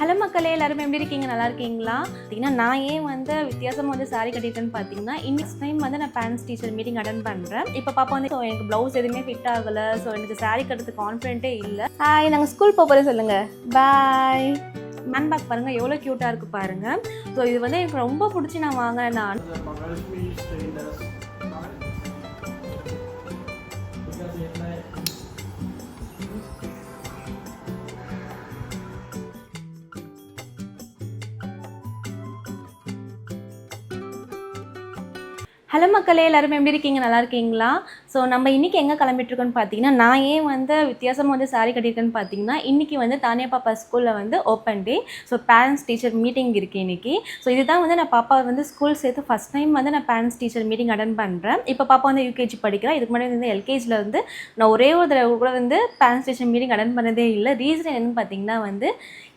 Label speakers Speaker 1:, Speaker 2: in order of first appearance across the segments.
Speaker 1: Hello மக்களே எல்லாருமே எப்படி இருக்கீங்க நல்லா இருக்கீங்களா பார்த்தீங்கன்னா நான் ஏன் வந்து வித்தியாசமாக வந்து சாரி கட்டிட்டேன்னு பார்த்தீங்கன்னா இன்னைக்கு டைம் வந்து நான் பேரண்ட்ஸ் டீச்சர் மீட்டிங் அட்டன் பண்ணுறேன் இப்போ பாப்பா வந்து எனக்கு ப்ளவுஸ் எதுவுமே ஃபிட் ஆகலை ஸோ எனக்கு சாரி கட்டுறது கான்ஃபிடென்ட்டே இல்லை ஹாய் நாங்கள் ஸ்கூல் போகிறோம் சொல்லுங்கள் பாய் மேன் பேக் பாருங்கள் எவ்வளோ க்யூட்டாக இருக்குது பாருங்கள் ஸோ இது வந்து எனக்கு ரொம்ப பிடிச்சி நான் வாங்கினேன் நான் ஹலோ மக்களே எல்லாருமே எப்படி இருக்கீங்க நல்லா இருக்கீங்களா ஸோ நம்ம இன்றைக்கி எங்கே கிளம்பிட்டுருக்கோன்னு பார்த்தீங்கன்னா நான் ஏன் வந்து வித்தியாசமாக வந்து சாரி கட்டியிருக்கேன்னு பார்த்தீங்கன்னா இன்றைக்கி வந்து தானியா பாப்பா ஸ்கூலில் வந்து open day so parents teacher meeting இருக்குது இன்றைக்கி ஸோ இதுதான் வந்து நான் பாப்பா வந்து ஸ்கூல் சேர்த்து ஃபஸ்ட் டைம் வந்து நான் பேரண்ட்ஸ் டீச்சர் மீட்டிங் அட்டன் பண்ணுறேன் இப்போ பாப்பா வந்து யூகேஜி படிக்கிறேன் இதுக்கு முன்னாடி வந்து எல்கேஜியில் வந்து நான் ஒரே ஒரு தடவை கூட வந்து பேரண்ட்ஸ் டீச்சர் மீட்டிங் அட்டன் பண்ணதே இல்லை ரீசன் என்னென்னு பார்த்தீங்கன்னா வந்து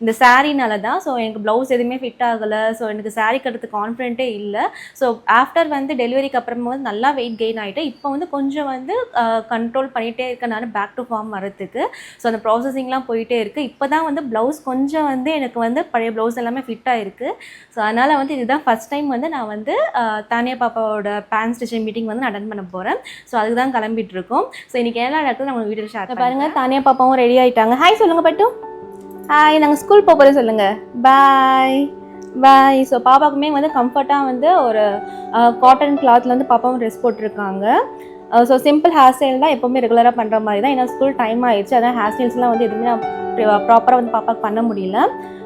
Speaker 1: இந்த சாரினால தான் ஸோ எனக்கு ப்ளவுஸ் எதுவுமே ஃபிட் ஆகலை ஸோ எனக்கு சாரி கட்டுறதுக்கு கான்ஃபிடென்ட்டே இல்லை ஸோ ஆஃப்டர் வந்து டெலிவரி ஜனவரிக்கு அப்புறம் வந்து நல்லா வெயிட் கெயின் ஆகிட்டு இப்போ வந்து கொஞ்சம் வந்து கண்ட்ரோல் பண்ணிகிட்டே இருக்கேன் நான் பேக் டு ஃபார்ம் வரத்துக்கு ஸோ அந்த ப்ராசஸிங்லாம் போயிட்டே இருக்குது இப்போ தான் வந்து ப்ளவுஸ் கொஞ்சம் வந்து எனக்கு வந்து பழைய ப்ளவுஸ் எல்லாமே ஃபிட்டாக இருக்குது ஸோ அதனால் வந்து இதுதான் ஃபஸ்ட் டைம் வந்து நான் வந்து தானியா பாப்பாவோட பேன் ஸ்டிச்சிங் மீட்டிங் வந்து நான் அட்டன் பண்ண போகிறேன் ஸோ அதுக்கு தான் கிளம்பிட்டுருக்கோம் ஸோ இன்றைக்கி என்ன நடக்குது நம்ம வீட்டில் ஷேர் பாருங்கள் தானியா பாப்பாவும் ரெடி ஆகிட்டாங்க ஹாய் சொல்லுங்கள் பட்டு ஹாய் நாங்கள் ஸ்கூல் போகிறேன் சொல்லுங்கள் பாய் ஸோ பாப்பாவுக்குமே வந்து கம்ஃபர்ட்டாக வந்து ஒரு காட்டன் கிளாத்தில் வந்து பாப்பாவும் ட்ரெஸ் போட்டிருக்காங்க ஸோ சிம்பிள் ஹேர் ஸ்டைல் தான் எப்போவுமே ரெகுலராக பண்ணுற மாதிரி தான் ஏன்னா ஸ்கூல் டைம் ஆயிடுச்சு அதான் ஹேர் ஸ்டைல்ஸ்லாம் வந்து எதுவுமே ப்ராப்பராக வந்து பாப்பாவுக்கு பண்ண முடியல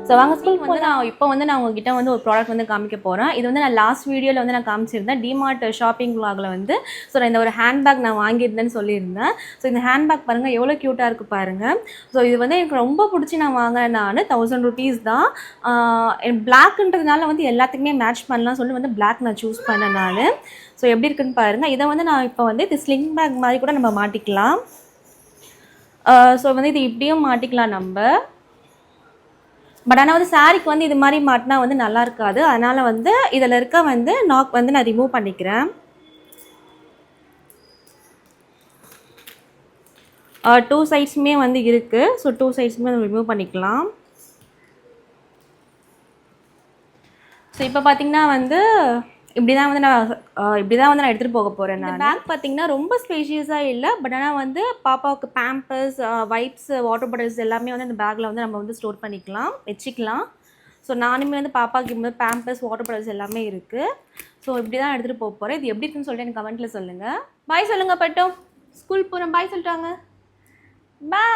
Speaker 1: ஸோ வாங்க ஸ்கூல் வந்து நான் இப்போ வந்து நான் உங்ககிட்ட வந்து ஒரு ப்ராடக்ட் வந்து காமிக்க போகிறேன் இது வந்து நான் லாஸ்ட் வீடியோவில் வந்து நான் காமிச்சிருந்தேன் டிமார்ட் ஷாப்பிங் விலாகில் வந்து ஸோ நான் இந்த ஒரு ஹேண்ட்பேக் நான் வாங்கியிருந்தேன்னு சொல்லியிருந்தேன் ஸோ இந்த ஹேண்ட்பேக் பாருங்கள் எவ்வளோ க்யூட்டாக இருக்குது பாருங்கள் ஸோ இது வந்து எனக்கு ரொம்ப பிடிச்சி நான் வாங்கினேன் நான் தௌசண்ட் ருபீஸ் தான் பிளாக்ன்றதுனால வந்து எல்லாத்துக்குமே மேட்ச் பண்ணலாம் சொல்லி வந்து பிளாக் நான் சூஸ் பண்ணேன் நான் ஸோ எப்படி இருக்குன்னு பாருங்கள் இதை வந்து நான் இப்போ வந்து இது ஸ்லிங் பேக் மாதிரி கூட நம்ம மாட்டிக்கலாம் ஸோ வந்து இது இப்படியும் மாட்டிக்கலாம் நம்ம பட் ஆனால் வந்து சாரிக்கு வந்து இது மாதிரி மாட்டினா வந்து நல்லா இருக்காது அதனால் வந்து இதில் இருக்க வந்து நாக் வந்து நான் ரிமூவ் பண்ணிக்கிறேன் டூ சைட்ஸுமே வந்து இருக்குது ஸோ டூ சைட்ஸுமே நம்ம ரிமூவ் பண்ணிக்கலாம் ஸோ இப்போ பார்த்திங்கன்னா வந்து இப்படி தான் வந்து நான் இப்படி தான் வந்து நான் எடுத்துகிட்டு போக போகிறேன் நான் பேக் பார்த்தீங்கன்னா ரொம்ப ஸ்பேஷியஸாக இல்லை பட் ஆனால் வந்து பாப்பாவுக்கு பேம்பர்ஸ் வைப்ஸ் வாட்டர் பாட்டில்ஸ் எல்லாமே வந்து அந்த பேக்கில் வந்து நம்ம வந்து ஸ்டோர் பண்ணிக்கலாம் வச்சுக்கலாம் ஸோ நானுமே வந்து பாப்பாவுக்கு போது பேம்பர்ஸ் வாட்டர் பாட்டில்ஸ் எல்லாமே இருக்குது ஸோ இப்படி தான் எடுத்துகிட்டு போக போகிறேன் இது எப்படி இருக்குன்னு சொல்லிட்டு எனக்கு கமெண்ட்டில் சொல்லுங்கள் பாய் சொல்லுங்கள் பட்டம் ஸ்கூல் போகிறேன் பாய் சொல்லிட்டாங்க பாய்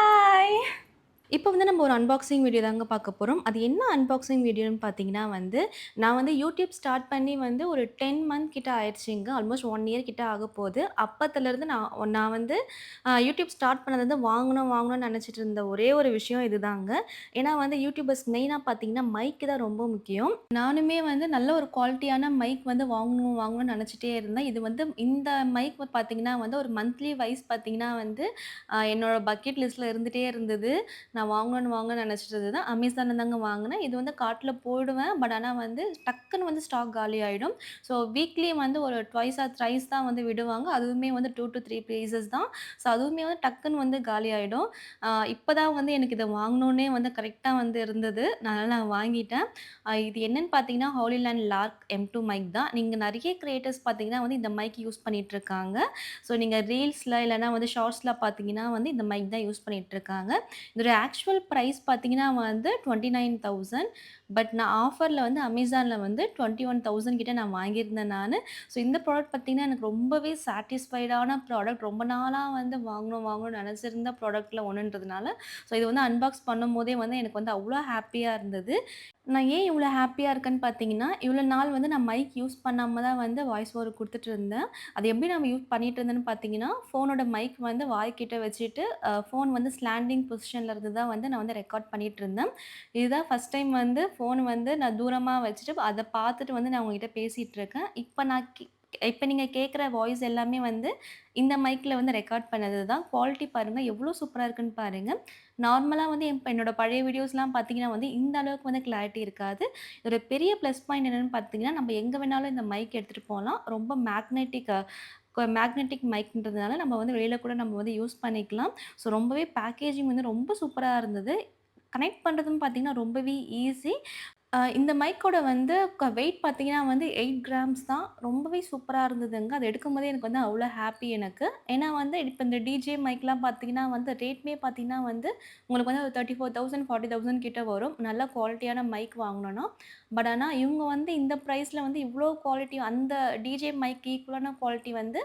Speaker 1: இப்போ வந்து நம்ம ஒரு அன்பாக்சிங் வீடியோ தாங்க பார்க்க போகிறோம் அது என்ன அன்பாக்சிங் வீடியோன்னு பார்த்தீங்கன்னா வந்து நான் வந்து யூடியூப் ஸ்டார்ட் பண்ணி வந்து ஒரு டென் மந்த் கிட்ட ஆயிடுச்சுங்க ஆல்மோஸ்ட் ஒன் இயர் கிட்ட ஆக போகுது அப்பத்துலேருந்து நான் நான் வந்து யூடியூப் ஸ்டார்ட் பண்ணது வந்து வாங்கணும் வாங்கணும்னு நினச்சிட்டு இருந்த ஒரே ஒரு விஷயம் இதுதாங்க ஏன்னா வந்து யூடியூபர்ஸ் மெயினாக பார்த்தீங்கன்னா மைக்கு தான் ரொம்ப முக்கியம் நானுமே வந்து நல்ல ஒரு குவாலிட்டியான மைக் வந்து வாங்கணும் வாங்கணும்னு நினச்சிட்டே இருந்தேன் இது வந்து இந்த மைக் பார்த்தீங்கன்னா வந்து ஒரு மந்த்லி வைஸ் பார்த்தீங்கன்னா வந்து என்னோடய பக்கெட் லிஸ்ட்டில் இருந்துகிட்டே இருந்தது நான் வாங்கணும்னு வாங்க நினச்சிட்டு தான் அமேசானில் தாங்க வாங்கினேன் இது வந்து காட்டில் போடுவேன் பட் ஆனால் வந்து டக்குன்னு வந்து ஸ்டாக் காலி ஆகிடும் ஸோ வீக்லி வந்து ஒரு ட்வைஸ் ஆர் த்ரைஸ் தான் வந்து விடுவாங்க அதுவுமே வந்து டூ டு த்ரீ பீசஸ் தான் ஸோ அதுவுமே வந்து டக்குன்னு வந்து காலி ஆகிடும் இப்போ தான் வந்து எனக்கு இதை வாங்கணுன்னே வந்து கரெக்டாக வந்து இருந்தது அதனால் நான் வாங்கிட்டேன் இது என்னென்னு பார்த்தீங்கன்னா land lark M two mic தான் நீங்கள் நிறைய க்ரியேட்டர்ஸ் பார்த்தீங்கன்னா வந்து இந்த மைக் யூஸ் பண்ணிகிட்ருக்காங்க ஸோ நீங்கள் ரீல்ஸில் இல்லைனா வந்து ஷார்ட்ஸில் பார்த்தீங்கன்னா வந்து இந்த மைக் தான் யூஸ் இருக்காங்க இது ஒரு ஆக்சுவல் ப்ரைஸ் பார்த்தீங்கன்னா வந்து டுவெண்ட்டி நைன் தௌசண்ட் பட் நான் ஆஃபரில் வந்து அமேசானில் வந்து டுவெண்ட்டி ஒன் தௌசண்ட் கிட்டே நான் வாங்கியிருந்தேன் நான் ஸோ இந்த ப்ராடக்ட் பார்த்திங்கன்னா எனக்கு ரொம்பவே சாட்டிஸ்ஃபைடான ப்ராடக்ட் ரொம்ப நாளாக வந்து வாங்கணும் வாங்கணும்னு நினச்சிருந்த ப்ராடக்ட்டில் ஒன்றுன்றதுனால ஸோ இது வந்து அன்பாக்ஸ் பண்ணும் போதே வந்து எனக்கு வந்து அவ்வளோ ஹாப்பியாக இருந்தது நான் ஏன் இவ்வளோ ஹாப்பியாக இருக்கேன்னு பார்த்தீங்கன்னா இவ்வளோ நாள் வந்து நான் மைக் யூஸ் பண்ணாமல் தான் வந்து வாய்ஸ் ஓவர் கொடுத்துட்டு இருந்தேன் அது எப்படி நம்ம யூஸ் பண்ணிகிட்டு இருந்தேன்னு பார்த்தீங்கன்னா ஃபோனோட மைக் வந்து வாய்க்கிட்ட வச்சுட்டு ஃபோன் வந்து ஸ்லாண்டிங் பொசிஷனில் இருந்து தான் வந்து நான் வந்து ரெக்கார்ட் பண்ணிகிட்டு இருந்தேன் இதுதான் ஃபஸ்ட் டைம் வந்து ஃபோன் வந்து நான் தூரமாக வச்சுட்டு அதை பார்த்துட்டு வந்து நான் உங்ககிட்ட பேசிகிட்டு இருக்கேன் இப்போ நான் இப்போ நீங்கள் கேட்குற வாய்ஸ் எல்லாமே வந்து இந்த மைக்கில் வந்து ரெக்கார்ட் பண்ணது தான் குவாலிட்டி பாருங்கள் எவ்வளோ சூப்பராக இருக்குன்னு பாருங்கள் நார்மலாக வந்து இப்போ பழைய வீடியோஸ்லாம் பார்த்தீங்கன்னா வந்து இந்த அளவுக்கு வந்து கிளாரிட்டி இருக்காது இதோட பெரிய ப்ளஸ் பாயிண்ட் என்னென்னு பார்த்தீங்கன்னா நம்ம எங்கே வேணாலும் இந்த மைக் எடுத்துகிட்டு போகலாம் ரொம்ப மேக்னெட்டிக் மேக்னெட்டிக் மைக்ன்றதுனால நம்ம வந்து வெளியில் கூட நம்ம வந்து யூஸ் பண்ணிக்கலாம் ஸோ ரொம்பவே பேக்கேஜிங் வந்து ரொம்ப சூப்பராக இருந்தது கனெக்ட் பண்ணுறதுன்னு பார்த்தீங்கன்னா ரொம்பவே ஈஸி இந்த மைக்கோட வந்து வெயிட் பார்த்தீங்கன்னா வந்து எயிட் கிராம்ஸ் தான். ரொம்பவே சூப்பராக இருந்ததுங்க. அது எடுக்கும்போதே எனக்கு வந்து அவ்வளோ ஹாப்பி எனக்கு. ஏன்னா வந்து இப்போ இந்த டிஜே மைக்லாம் பார்த்தீங்கன்னா வந்து ரேட்மே பார்த்தீங்கன்னா வந்து, உங்களுக்கு வந்து ஒரு ஃபார்ட்டி தௌசண்ட் கிட்ட வரும். நல்ல குவாலிட்டியான மைக் வாங்கணும்னா. பட் ஆனால் இவங்க வந்து இந்த ப்ரைஸில் வந்து இவ்வளோ குவாலிட்டி அந்த டிஜே மைக் ஈக்குவலான குவாலிட்டி வந்து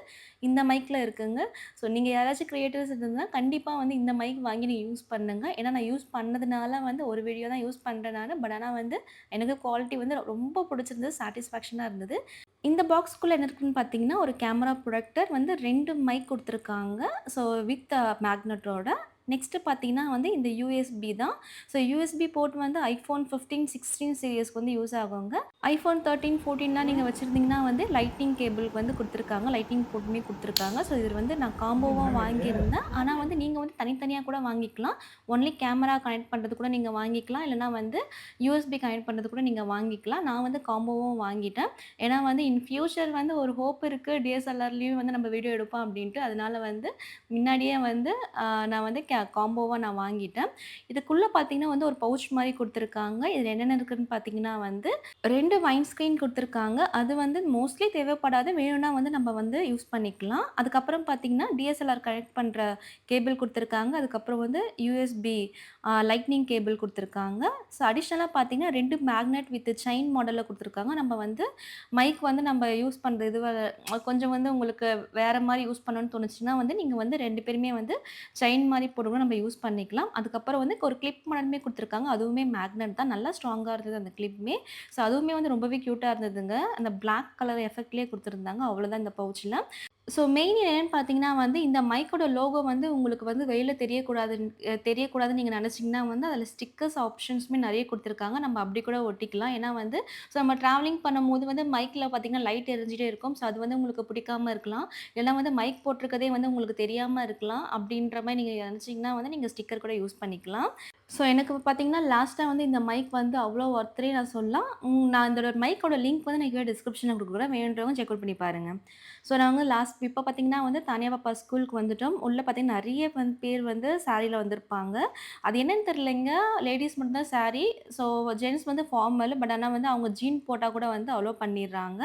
Speaker 1: இந்த மைக்கில் இருக்குங்க. ஸோ நீங்கள் யாராச்சும் க்ரியேட்டிவ்ஸ் இருந்ததுன்னா, கண்டிப்பாக வந்து இந்த மைக் வாங்கி நீங்கள் யூஸ் பண்ணுங்க. ஏன்னா நான் யூஸ் பண்ணதுனால வந்து ஒரு வீடியோ தான் யூஸ் பண்ணுறேன் நான் பட் ஆனால் வந்து எனக்கு குவாலிட்டி வந்து ரொம்ப பிடிச்சிருந்தது சாட்டிஸ்ஃபேக்ஷனாக இருந்தது இந்த பாக்ஸ்க்குள்ளே என்ன இருக்குன்னு பார்த்தீங்கன்னா ஒரு கேமரா ப்ரொடக்டர் வந்து ரெண்டு மைக் கொடுத்துருக்காங்க ஸோ வித் மேக்னட்டோட uh, நெக்ஸ்ட்டு பார்த்தீங்கன்னா வந்து இந்த யூஎஸ்பி தான் ஸோ யூஎஸ்பி போர்ட் வந்து ஐஃபோன் ஃபிஃப்டீன் சிக்ஸ்டீன் சீரியஸ்க்கு வந்து யூஸ் ஆகுங்க ஐஃபோன் தேர்ட்டின் ஃபோர்டீன்லாம் நீங்கள் வச்சுருந்தீங்கன்னா வந்து லைட்டிங் கேபிளுக்கு வந்து கொடுத்துருக்காங்க லைட்டிங் போர்ட்டுமே கொடுத்துருக்காங்க ஸோ இது வந்து நான் காம்போவாக வாங்கியிருந்தேன் ஆனால் வந்து நீங்கள் வந்து தனித்தனியாக கூட வாங்கிக்கலாம் ஒன்லி கேமரா கனெக்ட் பண்ணுறது கூட நீங்கள் வாங்கிக்கலாம் இல்லைனா வந்து யூஎஸ்பி கனெக்ட் பண்ணுறது கூட நீங்கள் வாங்கிக்கலாம் நான் வந்து காம்போவும் வாங்கிட்டேன் ஏன்னா வந்து இன் ஃப்யூச்சர் வந்து ஒரு ஹோப் இருக்குது டிஎஸ்எல்ஆர்லேயும் வந்து நம்ம வீடியோ எடுப்போம் அப்படின்ட்டு அதனால் வந்து முன்னாடியே வந்து நான் வந்து காம்போவாக நான் வாங்கிட்டேன் இதுக்குள்ளே பார்த்தீங்கன்னா வந்து ஒரு பவுச் மாதிரி கொடுத்துருக்காங்க இதில் என்னென்ன இருக்குதுன்னு பார்த்தீங்கன்னா வந்து ரெண்டு வைன் ஸ்க்ரீன் கொடுத்துருக்காங்க அது வந்து மோஸ்ட்லி தேவைப்படாது வேணும்னா வந்து நம்ம வந்து யூஸ் பண்ணிக்கலாம் அதுக்கப்புறம் பார்த்தீங்கன்னா டிஎஸ்எல்ஆர் கனெக்ட் பண்ணுற கேபிள் கொடுத்துருக்காங்க அதுக்கப்புறம் வந்து யூஎஸ்பி லைட்னிங் கேபிள் கொடுத்துருக்காங்க ஸோ அடிஷ்னலாக பார்த்தீங்கன்னா ரெண்டு மேக்னெட் வித் செயின் மாடலில் கொடுத்துருக்காங்க நம்ம வந்து மைக் வந்து நம்ம யூஸ் பண்ணுற இது கொஞ்சம் வந்து உங்களுக்கு வேறு மாதிரி யூஸ் பண்ணணும்னு தோணுச்சுன்னா வந்து நீங்கள் வந்து ரெண்டு பேருமே வந்து செயின் மாதிரி போட்டு கூட நம்ம யூஸ் பண்ணிக்கலாம் அதுக்கப்புறம் வந்து ஒரு கிளிப் மடனுமே கொடுத்துருக்காங்க அதுவுமே மேக்னட் தான் நல்லா ஸ்ட்ராங்காக இருந்தது அந்த கிளிப்புமே ஸோ அதுவுமே வந்து ரொம்பவே க்யூட்டாக இருந்ததுங்க அந்த பிளாக் கலர் எஃபெக்ட்லேயே கொடுத்துருந்தாங்க அவ்வளோதான் இந்த பவுச்சில் ஸோ மெயின் என்னன்னு பார்த்தீங்கன்னா வந்து இந்த மைக்கோட லோகோ வந்து உங்களுக்கு வந்து வெளியில் தெரியக்கூடாதுன்னு தெரியக்கூடாதுன்னு நீங்கள் நினச்சிங்கன்னா வந்து அதில் ஸ்டிக்கர்ஸ் ஆப்ஷன்ஸுமே நிறைய கொடுத்துருக்காங்க நம்ம அப்படி கூட ஒட்டிக்கலாம் ஏன்னா வந்து ஸோ நம்ம ட்ராவலிங் பண்ணும்போது வந்து மைக்கில் பார்த்தீங்கன்னா லைட் எரிஞ்சிட்டே இருக்கும் ஸோ அது வந்து உங்களுக்கு பிடிக்காம இருக்கலாம் இல்லைனா வந்து மைக் போட்டிருக்கதே வந்து உங்களுக்கு தெரியாமல் இருக்கலாம் அப்படின்ற மாதிரி நீங்கள் நினச்சிங்கன்னா வந்து நீங்கள் ஸ்டிக்கர் கூட யூஸ் பண்ணிக்கலாம் ஸோ எனக்கு பார்த்தீங்கன்னா லாஸ்ட்டாக வந்து இந்த மைக் வந்து அவ்வளோ ஒர்த்தரே நான் சொல்லலாம் நான் இந்த மைக்கோட லிங்க் வந்து நான் கீழே டிஸ்கிரிப்ஷனில் கொடுக்குறேன் வேணுன்றவங்க செக் அவுட் பண்ணி பாருங்கள் ஸோ நான் வந்து லாஸ்ட் இப்போ பார்த்தீங்கன்னா வந்து தனியா பாப்பா ஸ்கூலுக்கு வந்துட்டோம் உள்ளே பார்த்தீங்கன்னா நிறைய வந்து பேர் வந்து சாரியில் வந்திருப்பாங்க அது என்னென்னு தெரிலங்க லேடிஸ் மட்டும்தான் சாரி ஸோ ஜென்ட்ஸ் வந்து ஃபார்மல் பட் ஆனால் வந்து அவங்க ஜீன் போட்டால் கூட வந்து அலோவ் பண்ணிடுறாங்க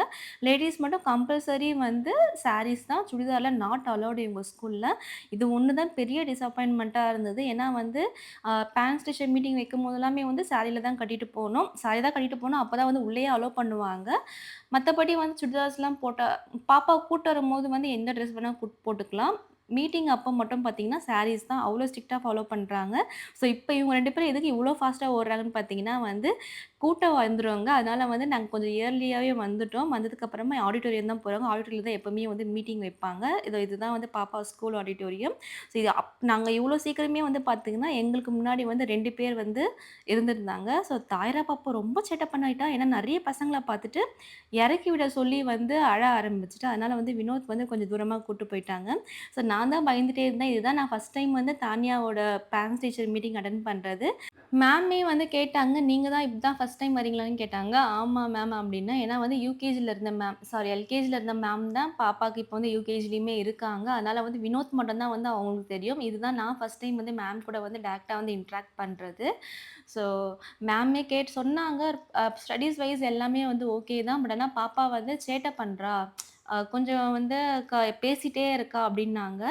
Speaker 1: லேடிஸ் மட்டும் கம்பல்சரி வந்து சாரீஸ் தான் சுடிதாரில் நாட் அலோடு இவங்க ஸ்கூலில் இது ஒன்று தான் பெரிய டிசப்பாயின்மெண்ட்டாக இருந்தது ஏன்னா வந்து பேரண்ட்ஸ் டீச்சர் மீட்டிங் வைக்கும் போதெல்லாமே வந்து சாரியில் தான் கட்டிட்டு போகணும் சாரி தான் கட்டிட்டு போகணும் அப்போ தான் வந்து உள்ளே அலோவ் பண்ணுவாங்க மற்றபடி வந்து சுடிதார்ஸ்லாம் போட்டால் பாப்பா கூட்டு வரும்போது வந்து எந்த ட்ரெஸ் வேணால் போட்டுக்கலாம் மீட்டிங் அப்போ மட்டும் பார்த்தீங்கன்னா சாரீஸ் தான் அவ்வளோ ஸ்ட்ரிக்டாக ஃபாலோ பண்ணுறாங்க ஸோ இப்போ இவங்க ரெண்டு பேரும் எதுக்கு இவ்வளோ ஃபாஸ்ட்டாக ஓடுறாங்கன்னு பார்த்தீங்கன்னா வந்து கூட்டம் வந்துடுவாங்க அதனால் வந்து நாங்கள் கொஞ்சம் இயர்லியாகவே வந்துட்டோம் வந்ததுக்கப்புறமா ஆடிட்டோரியம் தான் போகிறாங்க ஆடிட்டோரியில் தான் எப்போவுமே வந்து மீட்டிங் வைப்பாங்க இதோ இதுதான் வந்து பாப்பா ஸ்கூல் ஆடிட்டோரியம் ஸோ இது அப் நாங்கள் இவ்வளோ சீக்கிரமே வந்து பார்த்திங்கன்னா எங்களுக்கு முன்னாடி வந்து ரெண்டு பேர் வந்து இருந்திருந்தாங்க ஸோ தாயரா பாப்பா ரொம்ப சேட்டை பண்ணிட்டா ஏன்னா நிறைய பசங்களை பார்த்துட்டு இறக்கி விட சொல்லி வந்து அழ ஆரம்பிச்சிட்டு அதனால் வந்து வினோத் வந்து கொஞ்சம் தூரமாக கூப்பிட்டு போயிட்டாங்க ஸோ நான் நான் தான் பயந்துகிட்டே இருந்தேன் இதுதான் நான் ஃபஸ்ட் டைம் வந்து தானியாவோட பேரண்ட்ஸ் டீச்சர் மீட்டிங் அட்டன் பண்ணுறது மேமே வந்து கேட்டாங்க நீங்கள் தான் இப்போ தான் ஃபஸ்ட் டைம் வரீங்களான்னு கேட்டாங்க ஆமாம் மேம் அப்படின்னா ஏன்னா வந்து யூகேஜியில் இருந்த மேம் சாரி எல்கேஜியில் இருந்த மேம் தான் பாப்பாவுக்கு இப்போ வந்து யூகேஜிலையுமே இருக்காங்க அதனால் வந்து வினோத் மட்டும்தான் வந்து அவங்களுக்கு தெரியும் இதுதான் நான் ஃபஸ்ட் டைம் வந்து மேம் கூட வந்து டேரெக்டாக வந்து இன்ட்ராக்ட் பண்ணுறது ஸோ மேமே கேட்டு சொன்னாங்க ஸ்டடீஸ் வைஸ் எல்லாமே வந்து ஓகே தான் பட் ஆனால் பாப்பா வந்து சேட்டை பண்ணுறா கொஞ்சம் வந்து க பேசிட்டே இருக்கா அப்படின்னாங்க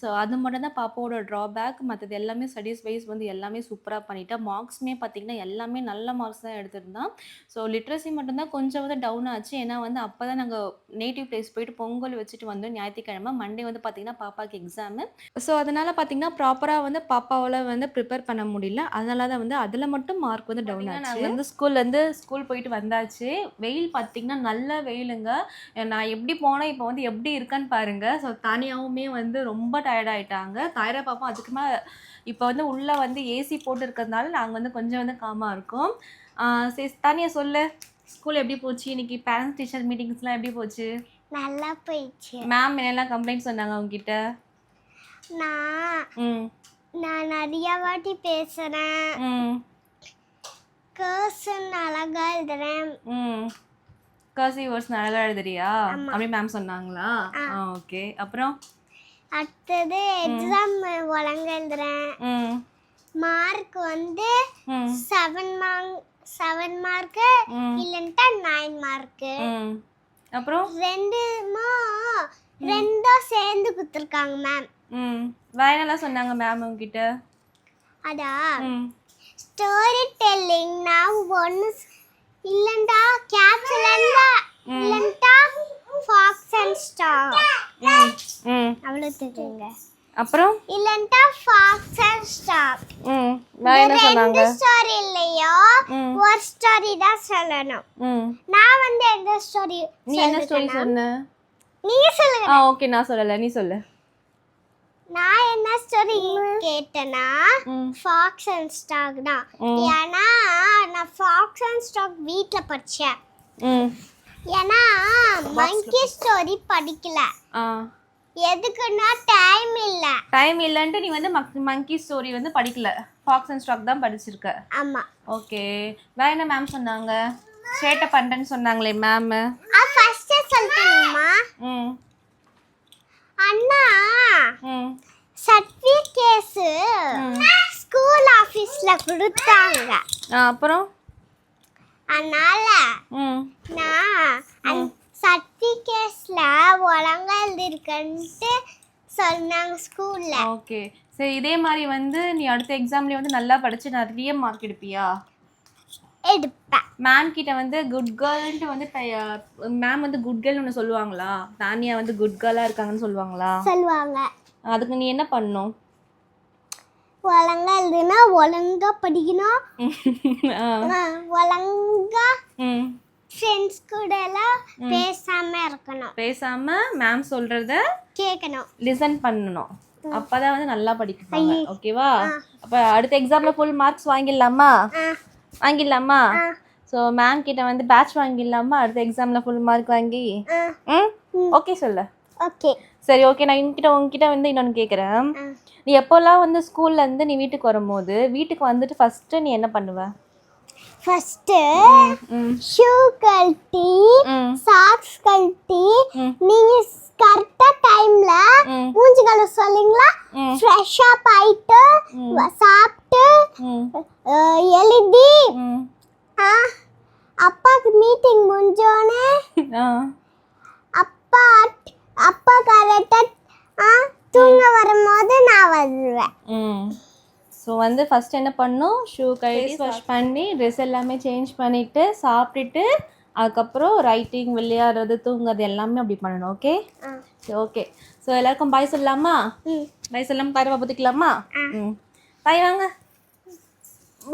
Speaker 1: ஸோ அது மட்டும் தான் பாப்பாவோட ட்ராபேக் மற்றது எல்லாமே ஸ்டடீஸ் வைஸ் வந்து எல்லாமே சூப்பராக பண்ணிட்டா மார்க்ஸுமே பார்த்திங்கன்னா எல்லாமே நல்ல மார்க்ஸ் தான் எடுத்திருந்தான் ஸோ லிட்ரஸி மட்டும்தான் கொஞ்சம் வந்து டவுன் ஆச்சு ஏன்னா வந்து அப்போ தான் நாங்கள் நேட்டிவ் பிளேஸ் போயிட்டு பொங்கல் வச்சுட்டு வந்தோம் ஞாயிற்றுக்கிழமை மண்டே வந்து பார்த்திங்கன்னா பாப்பாவுக்கு எக்ஸாமு ஸோ அதனால் பார்த்திங்கன்னா ப்ராப்பராக வந்து பாப்பாவில் வந்து ப்ரிப்பேர் பண்ண முடியல அதனால தான் வந்து அதில் மட்டும் மார்க் வந்து டவுன் ஆச்சு வந்து ஸ்கூல்லேருந்து ஸ்கூல் போயிட்டு வந்தாச்சு வெயில் பார்த்திங்கன்னா நல்ல வெயிலுங்க நான் எப்படி எப்படி போனால் இப்போ வந்து எப்படி இருக்கான்னு பாருங்கள் ஸோ தனியாகவுமே வந்து ரொம்ப டயர்டாயிட்டாங்க தாயிரா பாப்பா அதுக்கு மேலே இப்போ வந்து உள்ளே வந்து ஏசி போட்டு இருக்கிறதுனால நாங்கள் வந்து கொஞ்சம் வந்து காமாக இருக்கோம் சரி தானியா சொல்லு ஸ்கூல் எப்படி போச்சு இன்னைக்கு பேரண்ட்ஸ் டீச்சர் மீட்டிங்ஸ்லாம் எப்படி போச்சு
Speaker 2: நல்லா போயிடுச்சு
Speaker 1: மேம் என்னெல்லாம் கம்ப்ளைண்ட் சொன்னாங்க உங்ககிட்ட
Speaker 2: நான் நான் நிறைய வாட்டி பேசுகிறேன் கேர்ஸ் அழகா எழுதுறேன்
Speaker 1: கர்சிவ் வர்ஸ் அழகா எழுதுறியா அப்படி மேம் சொன்னாங்களா ஓகே அப்புறம்
Speaker 2: அடுத்தது எக்ஸாம் வழங்குறேன் மார்க் வந்து செவன் மார்க் செவன் மார்க் இல்லன்ட்டா நைன் மார்க் அப்புறம் ரெண்டுமா ரெண்டோ சேர்ந்து கொடுத்துருக்காங்க மேம்
Speaker 1: ம் வயனெல்லாம் சொன்னாங்க மேம் உங்ககிட்ட
Speaker 2: அதா ஸ்டோரி டெல்லிங் நான் ஒன்று இல்லண்டா கேட்ஸ் இல்லண்டா இல்லண்டா ஃபாக்ஸ் அண்ட் ஸ்டார் அவ்வளவு தெரியுங்க அப்புறம் இல்லண்டா ஃபாக்ஸ் அண்ட் ஸ்டார்
Speaker 1: ம் நான் என்ன சொன்னாங்க
Speaker 2: ஸ்டாரி இல்லையோ ஒரு ஸ்டாரி தான் சொல்லணும் நான் வந்து எந்த ஸ்டாரி
Speaker 1: நீ என்ன ஸ்டோரி சொன்னே
Speaker 2: நீ சொல்லுங்க
Speaker 1: ஓகே நான் சொல்லல நீ சொல்லு
Speaker 2: நான் என்ன ஸ்டோரி கேட்டேன்னா ஃபாக்ஸ் அண்ட் ஸ்டாக் தான் ஏன்னா நான் ஃபாக்ஸ் அண்ட் ஸ்டாக் வீட்டில் படித்தேன் ஏன்னா மங்கி ஸ்டோரி படிக்கல எதுக்குன்னா டைம் இல்ல
Speaker 1: டைம் இல்லைன்ட்டு நீ வந்து மங்கி ஸ்டோரி வந்து படிக்கல ஃபாக்ஸ் அண்ட் ஸ்டாக் தான் படிச்சிருக்க ஆமா ஓகே வேற என்ன மேம் சொன்னாங்க சேட்டை பண்றேன்னு சொன்னாங்களே மேம்
Speaker 2: ஃபர்ஸ்ட் சொல்லிட்டேன்மா ம் அண்ணா சர்டிஃபிகேட் ஸ்கூல் ஆஃபீஸில் கொடுத்தாங்க அப்புறம் அதனால நான் சர்டிஃபிகேட்ஸ்ல ஒழுங்கா எழுதிருக்கேன்ட்டு சொன்னாங்க ஸ்கூலில்
Speaker 1: ஓகே சரி இதே மாதிரி வந்து நீ அடுத்த எக்ஸாம்லேயே வந்து நல்லா படித்து நிறைய மார்க் எடுப்பியா எடுப்பேன் மேம் கிட்ட வந்து குட் கேர்ள்ன்ட்டு வந்து மேம் வந்து குட் கேர்ள் ஒன்று சொல்லுவாங்களா தானியா வந்து குட் கேர்ளாக இருக்காங்கன்னு சொல்லுவாங்களா சொல்லுவாங்க அதுக்கு நீ என்ன பண்ணும்
Speaker 2: ஒழுங்கா எழுதுனா ஒழுங்கா படிக்கணும் ஒழுங்கா ஃப்ரெண்ட்ஸ் கூட எல்லாம் பேசாம இருக்கணும்
Speaker 1: பேசாம மேம் சொல்றத கேட்கணும் லிசன் பண்ணணும் அப்பதான் வந்து நல்லா படிப்பாங்க ஓகேவா அப்ப அடுத்த எக்ஸாம்ல ஃபுல் மார்க்ஸ் வாங்கிடலாமா வாங்கிடலாமா ஸோ மேம் கிட்ட வந்து பேட்ச் வாங்கிடலாமா அடுத்த எக்ஸாமில் ஃபுல் மார்க் வாங்கி ம் ஓகே சொல்லு ஓகே சரி ஓகே நான் உங்ககிட்ட உங்ககிட்ட வந்து இன்னொன்று கேட்குறேன் நீ எப்போல்லாம் வந்து ஸ்கூல்லேருந்து நீ வீட்டுக்கு வரும்போது வீட்டுக்கு வந்துட்டு ஃபஸ்ட்டு நீ என்ன பண்ணுவேன்
Speaker 2: ஃபர்ஸ்ட் ஷூ கழட்டி சாக்ஸ் கழட்டி நீங்க கரெக்டாக டைம்ல மூஞ்சி கழுவ சொல்லிங்களா ஃப்ரெஷ் அப் ஆயிட்டு சாப்பிட்டு எழுதி அப்பாக்கு மீட்டிங் முடிஞ்சோடனே அப்பா அப்பா கரெக்டாக
Speaker 1: வந்து ஃபஸ்ட் என்ன பண்ணோம் ஷூ கைஸ் வாஷ் பண்ணி ட்ரெஸ் எல்லாமே சேஞ்ச் பண்ணிவிட்டு சாப்பிட்டுட்டு அதுக்கப்புறம் ரைட்டிங் விளையாடுறது தூங்குறது எல்லாமே அப்படி பண்ணணும் ஓகே ஓகே ஸோ எல்லாருக்கும் பாய் சொல்லலாமா பாய் சொல்லாம பாய் பார்த்துக்கலாமா ம் பாய் வாங்க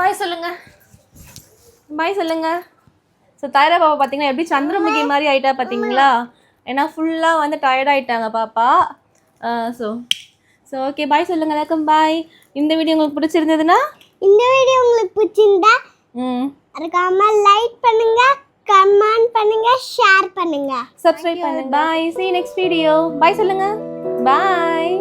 Speaker 1: பாய் சொல்லுங்கள் பாய் சொல்லுங்கள் ஸோ தாயரா பாப்பா பார்த்தீங்கன்னா எப்படி சந்திரமுகி மாதிரி ஆயிட்டா பார்த்தீங்களா ஏன்னா ஃபுல்லாக வந்து டயர்ட் ஆயிட்டாங்க பாப்பா ஸோ ஸோ ஓகே பாய் சொல்லுங்கள் எல்லாருக்கும் பாய் இந்த வீடியோ உங்களுக்கு பிடிச்சிருந்ததுன்னா
Speaker 2: இந்த வீடியோ உங்களுக்கு பிடிச்சிருந்தா ம் மறக்காம லைக் பண்ணுங்க கமெண்ட் பண்ணுங்க ஷேர் பண்ணுங்க
Speaker 1: சப்ஸ்கிரைப் பண்ணுங்க bye see next video bye சொல்லுங்க பாய்